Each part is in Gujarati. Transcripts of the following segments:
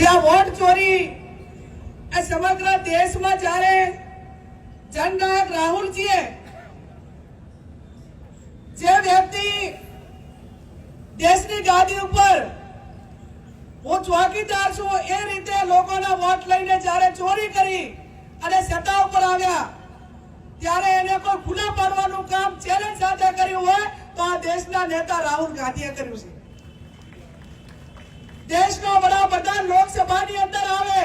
જે આ વોટ ચોરી એ સમગ્ર દેશમાં જ્યારે જનનાયક રાહુલજીએ જે વ્યક્તિ દેશની ગાદી ઉપર હું ચોકીદાર છું, એ રીતે લોકોના વોટ લઈને જ્યારે ચોરી કરી અને સત્તા ઉપર આવ્યા, ત્યારે એને કોઈ ખુલ્લા પાડવાનું કામ ચેલેન્જ સાથે કર્યું હોય, તો આ દેશના નેતા રાહુલ ગાંધીએ કર્યું છે. દેશનો વડાપ્રધાન લોકસભાની અંદર આવે.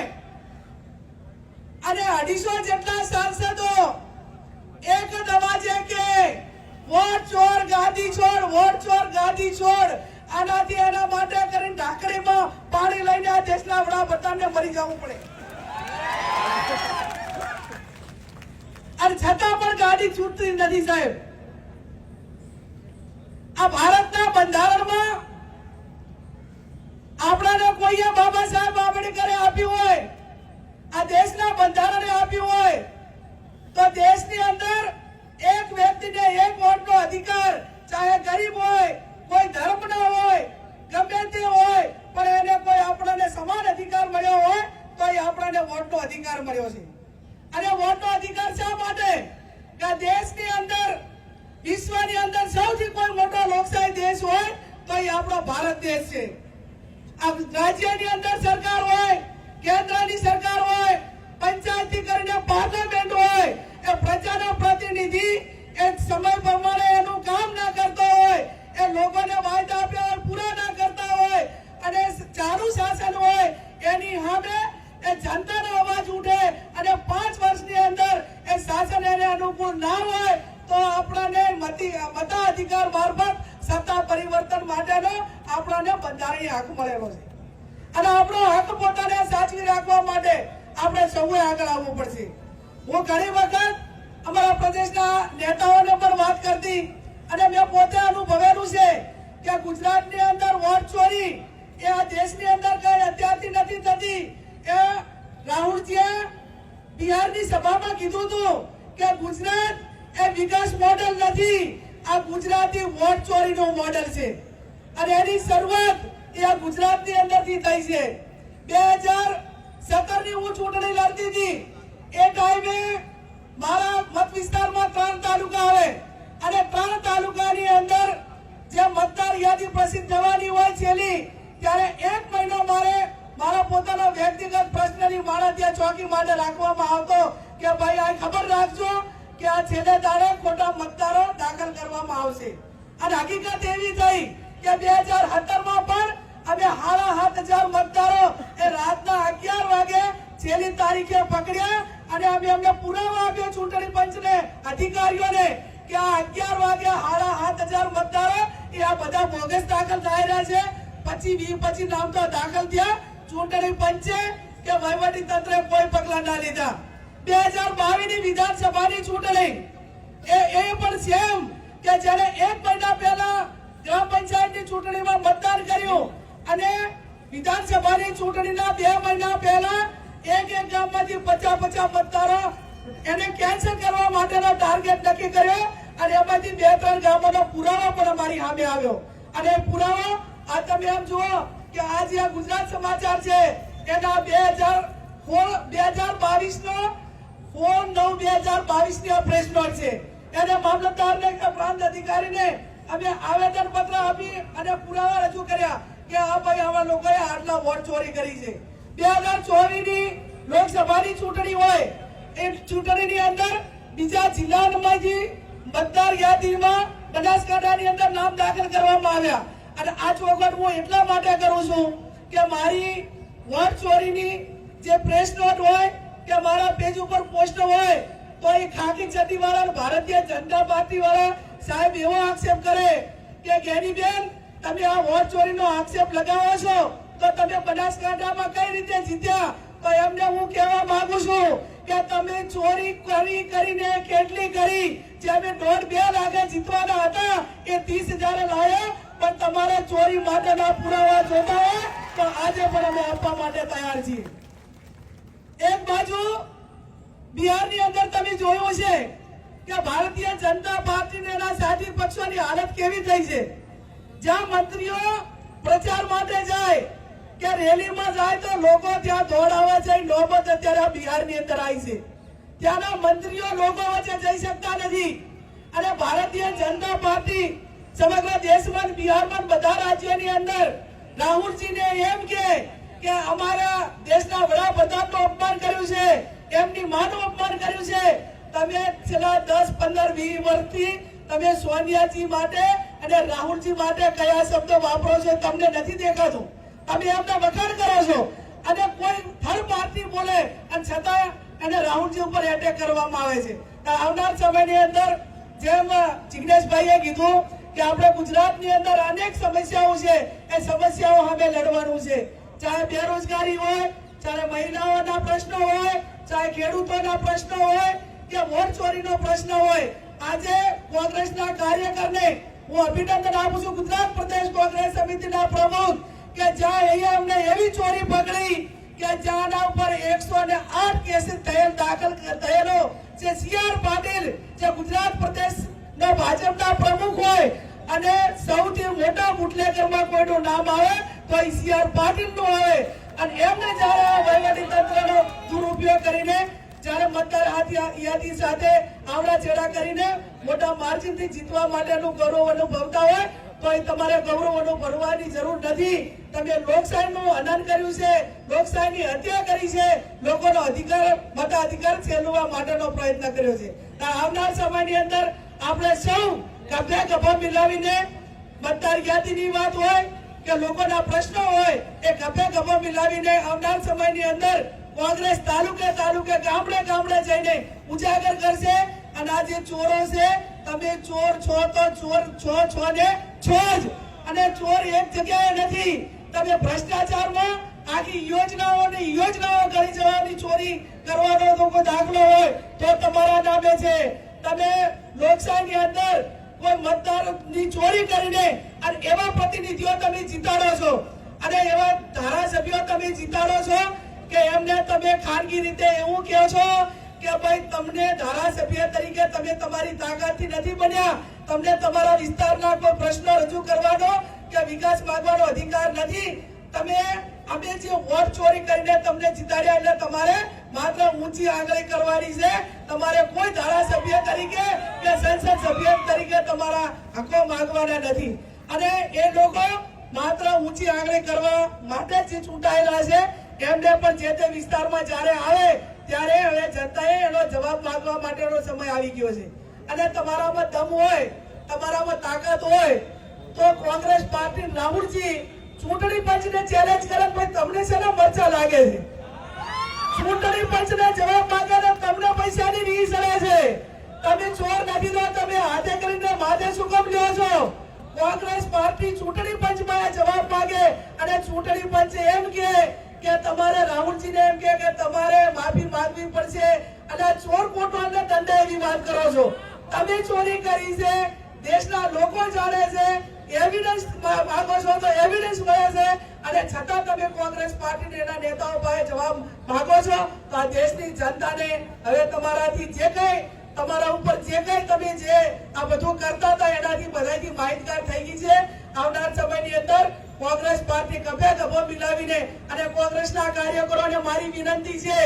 અને અઢીસો જેટલા સાંસદો એક જ અવાજે કે, વોટ ચોર, ગાદી છોડ, વોટ ચોર, ગાદી છોડ. આનાથી એના માટે કરીને ઢાંકણીમાં પાણી લઈને આ દેશના વડાપ્રધાનને મરી જવું પડે. અને છતાં પણ ગાડી છૂટતી નથી સાહેબ. આ ભારતના બંધારણમાં આપણાને કોઈએ બાબા સાહેબ આંબેડકરે આપ્યું હોય, આ દેશના બંધારણે આપ્યું હોય, તો દેશની અંદર એક વ્યક્તિને એક વોટનો અધિકાર, ચાહે ગરીબ હોય, કોઈ ધર્મનો હોય, ગમે તે હોય, પણ એને કોઈ આપણને સમાન અધિકાર મળ્યો હોય તો એ આપણને વોટનો અધિકાર મળ્યો છે. અને વોટનો અધિકાર શા માટે? કે દેશની અંદર, વિશ્વની અંદર સૌથી કોઈ મોટો લોકશાહી દેશ હોય તો એ આપણો ભારત દેશ છે. રાજ્યની અંદર સરકાર હોય, કેન્દ્રની સરકાર હોય, પંચાયતથી કરીને પાર્લામેન્ટ હોય, એ પ્રજાના પ્રતિનિધિ એ સમય પ્રમાણે એનું કામ ના કરતો હોય, એ લોકોને વાયદા આપ્યા હોય પૂરા ના કરતા હોય, અને ચાલુ શાસન હોય, એની સામે એ જનતાનો અવાજ ઉઠે, અને પાંચ વર્ષની અંદર એ શાસન એને અનુકૂળ ના હોય, તો આપણને મતી, મતાધિકાર મારફત સત્તા પરિવર્તન માટેનો આપણને બંધારણીય હક મળેલો છે. અને આપણો હક પોતાને સાચવી રાખવા માટે આપણે સૌએ આગળ આવવું પડશે. હું ઘણી વખત અમારા પ્રદેશના નેતાઓને પણ વાત કરતી અને મેં પોતે અનુભવેલું છે કે ગુજરાતની અંદર વોટ ચોરી એ આ દેશની અંદર કઈ અત્યારથી નથી થતી એ રાહુલજીએ બિહારની સભામાં કીધું હતું કે ગુજરાત એ વિકાસ મોડલ નથી, આ ગુજરાતી વોટ ચોરીનું મોડલ છે. અને એની શરૂઆત એ આ ગુજરાતની અંદરથી થઈ છે. બે હજાર સત્તરની હું ચૂંટણી લડતી હતી. એ ટાઈમે મારા મત વિસ્તારમાં ત્રણ તાલુકા આવે. અને ત્રણ તાલુકાની અંદર જે મતદાર યાદી પ્રસિદ્ધ થવાની હોય છેલ્લી, ત્યારે એક મહિનો મારે મારા પોતાના વ્યક્તિગત પ્રશ્નની માળા ત્યાં ચોકી માટે રાખવામાં આવતો કે ભાઈ, આ ખબર રાખજો કે આ છેલ્લે તારે ખોટા મતદારો દાખલ કરવામાં આવશે. અને હકીકત એવી થઈ કે બે હજાર સત્તરમાં પણ અમે હાડા સાત હજાર મતદારો એ રાતના અગિયાર વાગે છેલ્લી તારીખે પકડ્યા અને અમે અમને પુરાવા આપ્યો ચૂંટણી પંચને, અધિકારીઓને કે આ અગિયાર વાગે હાડા સાત હજાર મતદારો એ આ બધા બોગસ દાખલ થઈ રહ્યા છે. પછી વી પછી નામ તો દાખલ થયા. ચૂંટણી પંચે કે વહીવટી તંત્રે કોઈ પગલા ના લીધા. બે હજાર બાવીસની વિધાનસભાની ચૂંટણી એ એ પણ સેમ કે જ્યારે એક મહિના પહેલા ગ્રામ પંચાયતની ચૂંટણીમાં મતદાન કર્યું અને વિધાનસભાની ચૂંટણીના બે મહિના પહેલા એક એક ગામમાંથી પચાસ પચાસ મતદારો એને કેન્સલ કરવા માટેનો ટાર્ગેટ નક્કી કર્યો અને એમાંથી બે ત્રણ ગામોનો પુરાવો પણ અમારી સામે આવ્યો. અને પુરાવો, આ તમે એમ જુઓ કે આ જે ગુજરાત સમાચાર છે, એના બે હજાર બે હજાર બાવીસ નો ફોન નવ બે હજાર બાવીસની આ પ્રેસ નોટ છે. એને મામલતદારને પ્રાંત અધિકારીને અમે આવેદન પત્ર આપી અને પુરાવા રજૂ કર્યા કે આ ભાઈ આવા લોકોએ આટલા વોટ ચોરી કરી છે. બે હજાર ચોવીસની લોકસભાની ચૂંટણી હોય, એ ચૂંટણીની અંદર બીજા જિલ્લામાંથી મતદાર યાદીમાં બનાસકાંઠાની અંદર નામ દાખલ કરવામાં આવ્યા. અને આ ચોખવટ હું એટલા માટે કરું છું કે મારી વોટ ચોરીની જે પ્રેસ નોટ હોય કે મારા પેજ ઉપર પોસ્ટ હોય, તો એ ખાકી છતી વાળા ભારતીય જનતા પાર્ટી વાળા સાહેબ, એવો આક્ષેપ કરે કે ગેનીબેન તમે આ વોટ ચોરીનો આક્ષેપ લગાવો છો? તો તમે બનાસકાંઠામાં કઈ રીતે જીત્યા? તો એમને હું કહેવા માંગુ છું કે તમે ચોરી કરી કરીને કેટલી કરી? જે દોઢ બે લાખે જીતવાના હતા એ ત્રીસ હજાર લાયા, પણ તમારે ચોરી માટેના પુરાવા જોતા હોય, તો આજે પણ અમે આપવા માટે તૈયાર છીએ. એક બાજુ, બિહારની અંદર તમે જોયું છે કે ભારતીય જનતા પાર્ટી પક્ષોની હાલત કેવી થઈ છે? જ્યાં મંત્રીઓ પ્રચાર માટે જાય, કે રેલીમાં જાય તો લોકો ત્યાં દોડાવે છે, નોબત અત્યારે આ બિહારની અંદર આવી છે. ત્યાંના મંત્રીઓ લોકો વચ્ચે જઈ શકતા નથી. અને ભારતીય જનતા પાર્ટી સમગ્ર દેશમાં બિહારમાં બધા રાજ્યોની અંદર, રાહુલજીને એમ કે કે અમારા દેશના વડાપ્રધાનનું અપમાન કર્યું છે, એમની માનું અપમાન કર્યું છે. તમે છેલ્લા દસ, પંદર, વીસ વર્ષથી તમે સોનિયાજી માટે અને રાહુલજી માટે કયા શબ્દ વાપરો છો તમને નથી દેખાતું. તમે એમને વખાણ કરો છો. અને કોઈ થર્ડ પાર્ટી બોલે અને છતાં એને રાહુલજી ઉપર એટેક કરવામાં આવે છે. આવનાર સમયની અંદર જેમ જિગ્નેશભાઈએ કીધું કે આપણે ગુજરાતની અંદર અનેક સમસ્યાઓ છે, એ સમસ્યાઓ સામે લડવાનું છે. ચાહે બેરોજગારી હોય, ચાહે મહિલાઓના પ્રશ્નો હોય, ચાહે ખેડૂતોના પ્રશ્નો હોય, કે વોટ પ્રશ્ન હોય આજે કોંગ્રેસના કાર્યકરને હું અભિનંદન આપું છું. ગુજરાત પ્રદેશ કોંગ્રેસ સમિતિના પ્રમુખ કે જ્યાં અહીંયા અમને એવી ચોરી પકડી કે જ્યાંના ઉપર એકસો ને આઠ કેસ થયેલ દાખલ થયેલો જે સીઆર પાટીલ, જે ગુજરાત પ્રદેશ નો ભાજપના પ્રમુખ હોય અને સૌથી મોટા બુટલેગરમાં કોઈનું નામ આવે તો સીઆર પાટીલનું આવે અને એમને જ્યારે વહીવટી તંત્રનો દુરુપયોગ કરીને જ્યારે મતદાર યાદી સાથે આવડા ચેડા કરીને મોટા માર્જિનથી જીતવા માટેનું ગૌરવ અનુભવતા હોય, તો તમારે ગૌરવ અનુભવવાની જરૂર નથી. તમે લોકશાહીનું હનન કર્યું છે, લોકશાહીની હત્યા કરી છે, લોકોનો અધિકાર મતાધિકાર છેલવા માટેનો પ્રયત્ન કર્યો છે. આવનાર સમયની અંદર આપણે સૌ ગભે ગભા મિલાવીને મતદાર યાદીની વાત હોય કે લોકોના પ્રશ્નો હોય, એ ગભે ગભા મિલાવીને આવનાર સમયની અંદર કોંગ્રેસ તાલુકે તાલુકે ગામડે ગામડે જઈને ઉજાગર કરશે અને આ ચોરો છે. તમે ચોર છો તો ચોર છો છો ને છો જ. અને ચોર એક જગ્યાએ નથી. તમે ભ્રષ્ટાચારમાં આખી યોજનાઓ ને યોજનાઓ કરી જવાની ચોરી કરવાનો તો દાખલો હોય તો તમારા નામે છે. તમે લોકશાહીની અંદર કોઈ મતદારની ચોરી કરીને અને એવા પ્રતિનિધિઓ તમે જીતાડો છો. અને એવા ધારાસભ્યો તમે જીતાડો છો કે એમને તમે ખાનગી રીતે એવું કહો છો કે ભાઈ, તમને ધારાસભ્ય તરીકે તમે તમારી તાકાતથી નથી બન્યા. તમને તમારા વિસ્તારના કોઈ પ્રશ્ન રજૂ કરવાનો કે વિકાસ માંગવાનો અધિકાર નથી. તમે અમે જે વોટ ચોરી કરીને તમને જીતાડ્યા એટલે તમારે માત્ર ઊંચી આંગળી કરવાની છે. તમારે કોઈ ધારાસભ્ય તરીકે કે સંસદ સભ્ય તરીકે તમારા હકો માંગવાના નથી. અને એ લોકો માત્ર ઊંચી આંગળી કરવા માટે જ ચૂંટાયેલા છે. એમને પણ જે તે વિસ્તારમાં જ્યારે આવે, ત્યારે હવે જનતાએ એનો જવાબ માંગવા માટેનો સમય આવી ગયો છે. અને તમારામાં દમ હોય, તમારામાં તાકાત હોય, તો કોંગ્રેસ પાર્ટી રાહુલજી ચૂંટણી પંચને ચેલેન્જ કરે ભાઈ તમને શેના મરચા લાગે છે? ચૂંટણી પંચને જવાબ માંગે ને તમને પૈસાની રીસ રહે છે. તમે ચોર નથી તો તમે હાથે કરીને માથે શું કામ લ્યો છો. કોંગ્રેસ પાર્ટી ચૂંટણી પંચમાં જવાબ માંગે અને ચૂંટણી પંચ એમ કે કે તમારે રાહુલજીને એમ કે તમારે માફી માંગવી પડશે અને ચોર કોટવાલને દંડે એવી વાત કરો છો. તમે ચોરી કરી છે, દેશના લોકો જાણે છે એવિડન્સ માંગો છો તો એવિડન્સ મળે છે અને છતાં તમે કોંગ્રેસ પાર્ટીને એના નેતાઓ પાસે જવાબ માંગો છો તો આ દેશની જનતાને હવે તમારાથી જે કઈ તમારા ઉપર જે કઈ તમે જે આ બધું કરતા હતા એનાથી બધાથી માહિતગાર થઈ ગઈ છે. આવનાર સમયની અંદર કોંગ્રેસ પાર્ટી કબે ગભો મિલાવીને અને કોંગ્રેસના કાર્યકરોને મારી વિનંતી છે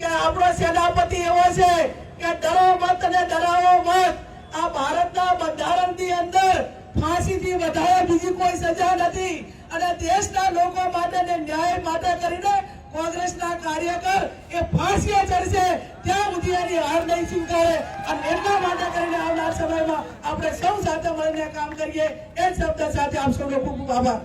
કે આપણો સેનાપતિ એવો છે કે ડરો મત અને ડરાવો મત. આ ભારતના બંધારણની અંદર ફાંસીથી વધારે બીજી કોઈ સજા નથી. અને દેશના લોકો માટે ને ન્યાય માટે કરીને કોંગ્રેસના કાર્યકર એ ફાંસીએ ચડશે. ત્યાં સુધી એની હાર નહીં સ્વીકારે. અને એટલા માટે કરીને આવનાર સમયમાં આપણે સૌ સાથે મળીને કામ કરીએ. એ શબ્દ સાથે આપ સૌનો ખૂબ ખૂબ આભાર.